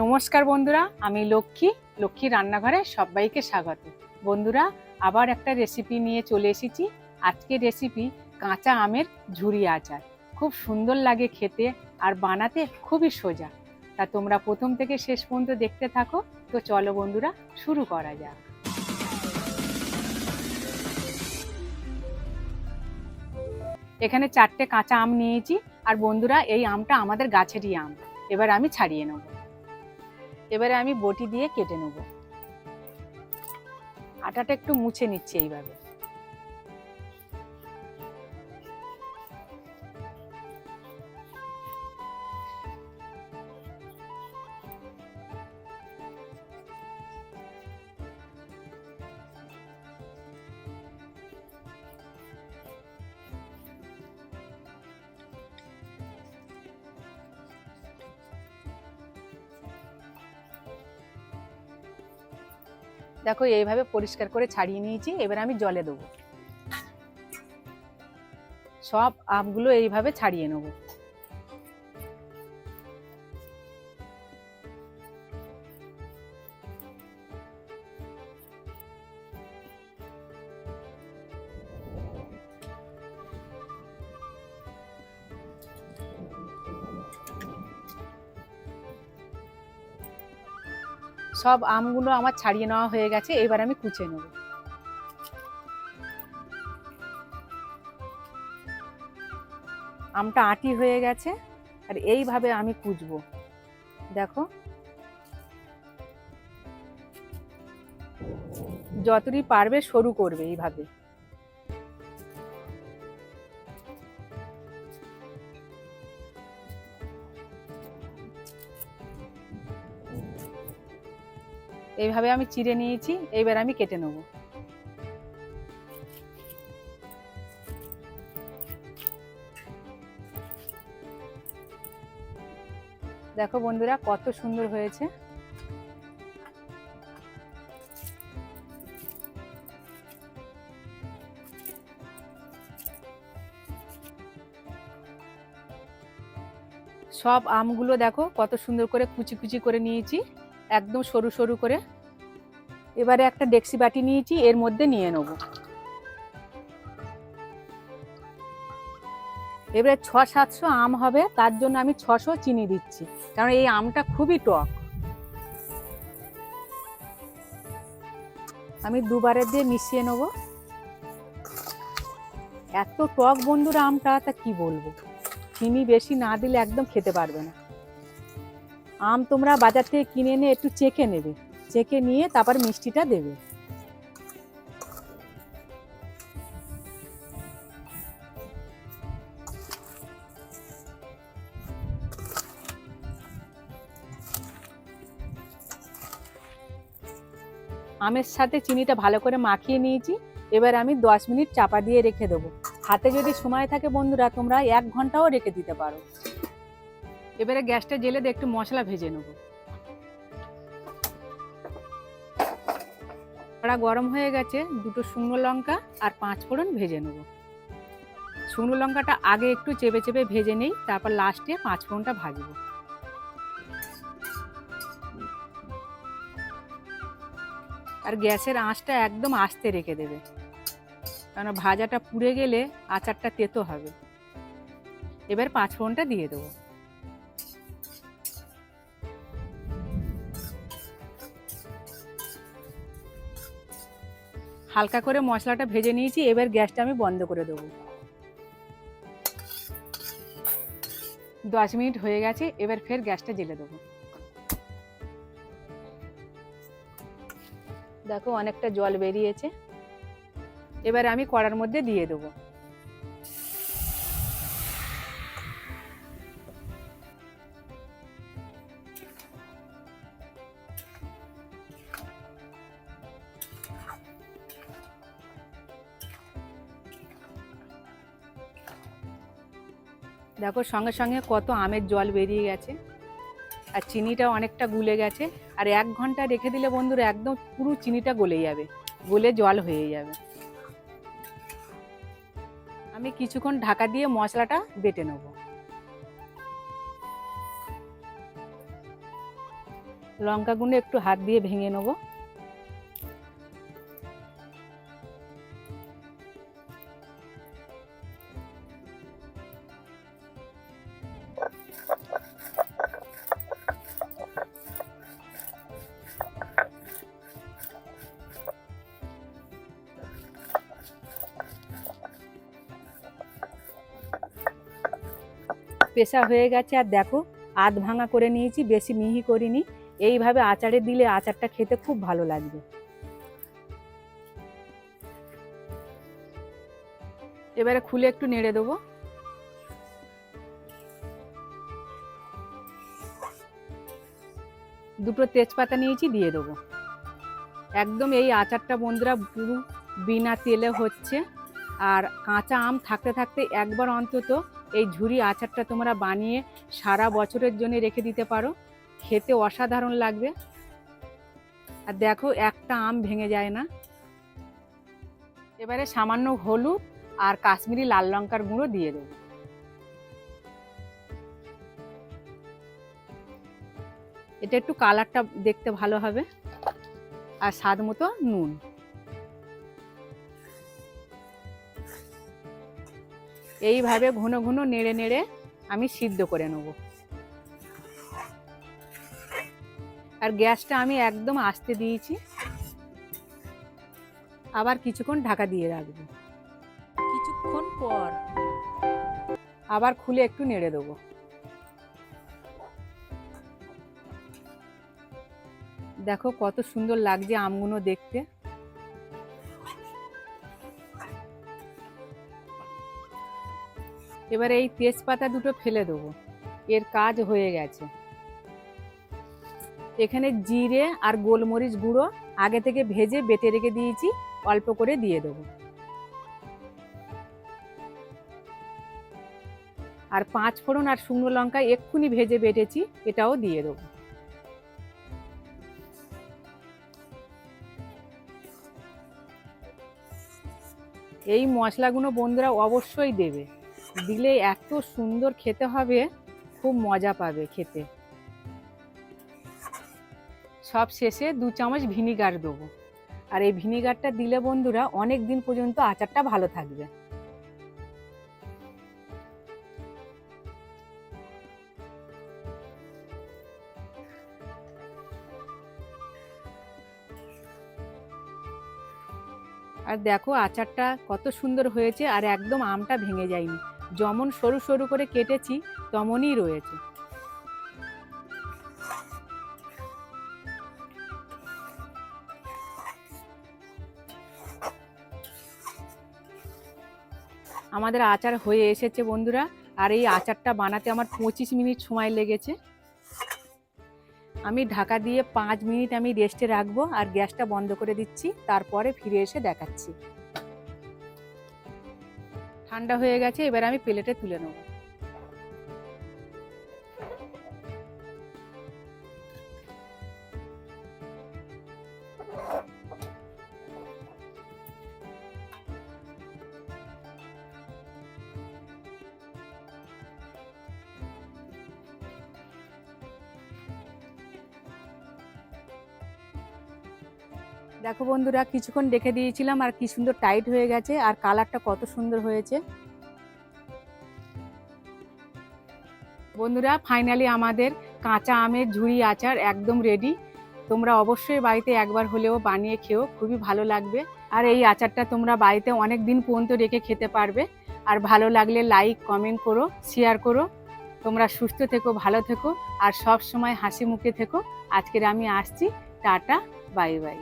নমস্কার বন্ধুরা, আমি লক্ষ্মী। লক্ষ্মী রান্নাঘরে সবাইকে স্বাগত। বন্ধুরা, আবার একটা রেসিপি নিয়ে চলে এসেছি। আজকের রেসিপি কাঁচা আমের ঝুরি আচার। খুব সুন্দর লাগে খেতে আর বানাতে খুবই সোজা। তা তোমরা প্রথম থেকে শেষ পর্যন্ত দেখতে থাকো। তো চলো বন্ধুরা, শুরু করা যাক। এখানে চারটে কাঁচা আম নিয়েছি। আর বন্ধুরা, এই আমটা আমাদের গাছেরই আম। এবার আমি ছাড়িয়ে নেব। এবারে আমি বটি দিয়ে কেটে নেব। আটাটা একটু মুছে নিচ্ছি এইভাবে। দেখো, এইভাবে পরিষ্কার করে ছাড়িয়ে নিয়েছি, এবার আমি জলে দেবো। সব আমগুলো এইভাবে ছাড়িয়ে নেব। সব আমগুলো আমার ছাড়িয়ে নেওয়া হয়ে গেছে, এবার আমি কুচে নেব। আমটা আটি হয়ে গেছে, আর এইভাবে আমি কুচব। দেখো। যতটি পারবে সরু করবে এইভাবে। এইভাবে আমি চিড়ে নিয়েছি, এইবার আমি কেটে নেব। দেখো বন্ধুরা, কত সুন্দর হয়েছে। সব আমগুলো দেখো, কত সুন্দর করে কুচি কুচি করে নিয়েছি। একদম সরু সরু করে। এবারে একটা ডেক্সি বাটি নিয়েছি, এর মধ্যে নিয়ে নেব। এবারে ছ সাতশো আম হবে, তার জন্য আমি ছশো চিনি দিচ্ছি, কারণ এই আমটা খুবই টক। আমি দুবারে দিয়ে মিশিয়ে নেব। এত টক বন্ধুরা আমটা, তা কি বলব? চিনি বেশি না দিলে একদম খেতে পারবে না। আম তোমরা বাজার থেকে কিনে এনে একটু চেখে নেবে। চেখে নিয়ে তারপর মিষ্টিটা দেবে। আমের সাথে চিনিটা ভালো করে মাখিয়ে নিয়েছি। এবার আমি দশ মিনিট চাপা দিয়ে রেখে দেবো। হাতে যদি সময় থাকে বন্ধুরা, তোমরা এক ঘন্টাও রেখে দিতে পারো। এবারে গ্যাসটা জেলে দিয়ে একটু মশলা ভেজে নেব। কড়া গরম হয়ে গেছে, দুটো শুকনো লঙ্কা আর পাঁচ ফোড়ন ভেজে নেব। শুকনো লঙ্কাটা আগে একটু চেপে চেপে ভেজে নেই, তারপর লাস্টে পাঁচ ফোড়নটা ভাজবো। আর গ্যাসের আঁচটা একদম আস্তে রেখে দেবে কারণ ভাজাটা পুড়ে গেলে আচারটা তেতো হবে। এবার পাঁচ ফোড়নটা দিয়ে দেবো। হালকা করে মশলাটা ভেজে নিয়েছি, এবার গ্যাসটা আমি বন্ধ করে দেবো। দশ মিনিট হয়ে গেছে, এবার ফের গ্যাসটা জেলে দেবো। দেখো অনেকটা জল বেরিয়েছে। এবার আমি কড়ার মধ্যে দিয়ে দেবো। দেখো, সঙ্গে সঙ্গে কত আমের জল বেরিয়ে গেছে। আর চিনিটা অনেকটা গুলে গেছে। আর এক ঘণ্টা রেখে দিলে বন্ধুরা, একদম পুরো চিনিটা গলে যাবে। গলে জল হয়ে যাবে। আমি কিছুক্ষণ ঢাকা দিয়ে মশলাটা বেটে নেব। লঙ্কা গুঁড়ো একটু হাত দিয়ে ভেঙে নেব। পেশা হয়ে গেছে, আর দেখো আধ ভাঙা করে নিয়েছি, বেশি মিহি করিনি। এইভাবে আচারে দিলে আচারটা খেতে খুব ভালো লাগবে। এবারে খুলে একটু নেড়ে দেবো। দুটো তেজপাতা নিয়েছি, দিয়ে দেবো। একদম এই আচারটা বন্ধুরা পুরো বিনা তেলে হচ্ছে। আর কাঁচা আম থাকতে থাকতে একবার অন্তত এই ঝুরি আচারটা তোমরা বানিয়ে সারা বছরের জন্য রেখে দিতে পারো। খেতে অসাধারণ লাগবে। আর দেখো, একটা আম ভেঙে যায় না। এবারে সামান্য হলুদ আর কাশ্মীরি লাল লঙ্কার গুঁড়ো দিয়ে দেবো। এটা একটু কালারটা দেখতে ভালো হবে। আর স্বাদ মতো নুন। এইভাবে ঘন ঘন নেড়ে নেড়ে আমি সিদ্ধ করে নেব। আর গ্যাসটা আমি একদম আস্তে দিয়েছি। আবার কিছুক্ষণ ঢাকা দিয়ে রাখব। কিছুক্ষণ পর। আবার খুলে একটু নেড়ে দেবো। দেখো কত সুন্দর লাগছে আমগুলো দেখতে। এবারে এই তেজপাতা দুটো ফেলে দেবো। এর কাজ হয়ে গেছে। এখানে জিরে আর গোলমরিচ গুঁড়ো আগে থেকে ভেজে বেটে রেখে দিয়েছি, অল্প করে দিয়ে দেবো। আর পাঁচ ফোড়ন আর শুকনো লঙ্কা এক্ষুনি ভেজে বেটেছি, এটাও দিয়ে দেবো। এই মশলাগুলো বন্ধুরা অবশ্যই দেবে। দিলে এত সুন্দর খেতে হবে, খুব মজা পাবে খেতে। সব শেষে দু চামচ ভিনিগার দেবো। আর এই ভিনিগারটা দিলে বন্ধুরা অনেক দিন পর্যন্ত আচারটা ভালো থাকবে। আর দেখো আচারটা কত সুন্দর হয়েছে আর একদম আমটা ভেঙে যায়নি। যেমন সরু সরু করে কেটেছি, তেমনই রয়েছে। আমাদের আচার হয়ে এসেছে বন্ধুরা, আর এই আচারটা বানাতে আমার পঁচিশ মিনিট সময় লেগেছে। আমি ঢাকা দিয়ে পাঁচ মিনিট আমি রেস্টে রাখব, আর গ্যাসটা বন্ধ করে দিচ্ছি, তারপরে ফিরে এসে দেখাচ্ছি। ঠান্ডা হয়ে গেছে এবার আমি প্লেটে তুলে নেব। দেখো বন্ধুরা, কিছুক্ষণ রেখে দিয়েছিলাম আর কি সুন্দর টাইট হয়ে গেছে আর কালারটা কত সুন্দর হয়েছে। বন্ধুরা ফাইনালি আমাদের কাঁচা আমের ঝুড়ি আচার একদম রেডি তোমরা অবশ্যই বাড়িতে একবার হলেও বানিয়ে খেও, খুবই ভালো লাগবে। আর এই আচারটা তোমরা বাড়িতে অনেক দিন পর্যন্ত রেখে খেতে পারবে। আর ভালো লাগলে লাইক কমেন্ট করো শেয়ার করো। তোমরা সুস্থ থেকো, ভালো থেকো। আর সব সময় হাসি মুখে থেকো। আজকের আমি আসছি, টাটা বাই বাই